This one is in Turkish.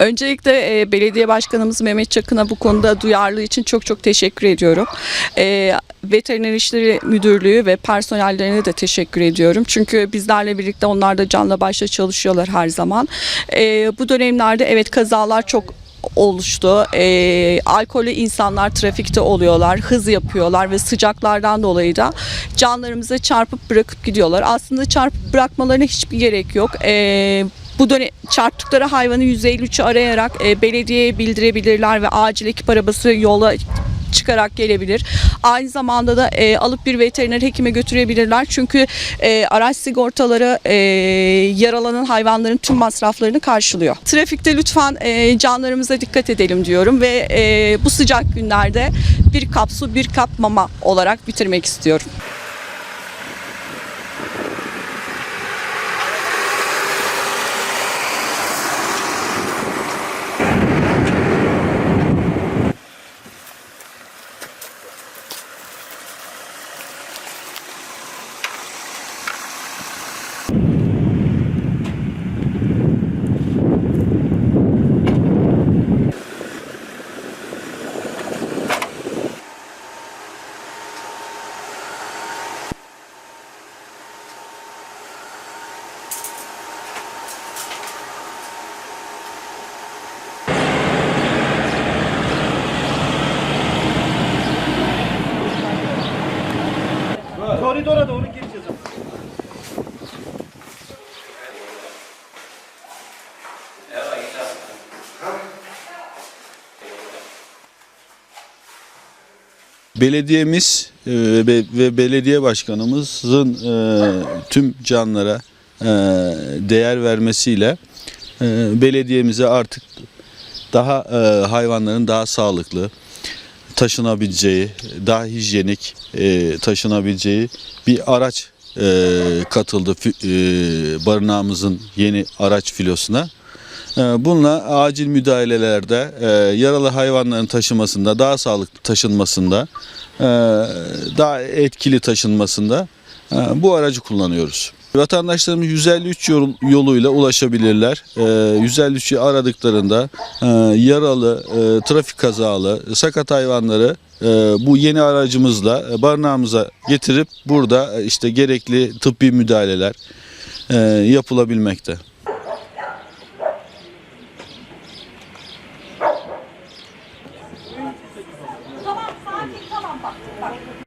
Öncelikle e, belediye başkanımız Mehmet Çakın'a bu konuda duyarlı için çok çok teşekkür ediyorum. E, Veteriner İşleri Müdürlüğü ve personellerine de teşekkür ediyorum. Çünkü bizlerle birlikte onlar da canla başla çalışıyorlar her zaman. E, bu dönemlerde evet kazalar çok oluştu. E, alkollü insanlar trafikte oluyorlar, hız yapıyorlar ve sıcaklardan dolayı da canlarımıza çarpıp bırakıp gidiyorlar. Aslında çarpıp bırakmalarına hiçbir gerek yok. E, bu dönem çarptıkları hayvanı 153'ü arayarak e, belediyeye bildirebilirler ve acil ekip arabası yola çıkarak gelebilir. Aynı zamanda da e, alıp bir veteriner hekime götürebilirler. Çünkü e, araç sigortaları e, yaralanan hayvanların tüm masraflarını karşılıyor. Trafikte lütfen e, canlarımıza dikkat edelim diyorum ve e, bu sıcak günlerde bir kap su bir kap mama olarak bitirmek istiyorum. Koridora doğru gireceğiz. Belediyemiz e, ve belediye başkanımızın e, tüm canlara e, değer vermesiyle belediyemize artık daha hayvanların daha sağlıklı taşınabileceği, daha hijyenik e, taşınabileceği bir araç e, katıldı e, barınağımızın yeni araç filosuna. E, Bununla acil müdahalelerde e, yaralı hayvanların taşımasında, daha sağlıklı taşınmasında, e, daha etkili taşınmasında e, bu aracı kullanıyoruz. Vatandaşlarımız 153 yol- yoluyla ulaşabilirler. E, 153'ü aradıklarında e, yaralı, e, trafik kazalı, sakat hayvanları e, bu yeni aracımızla e, barınağımıza getirip burada e, işte gerekli tıbbi müdahaleler e, yapılabilmekte.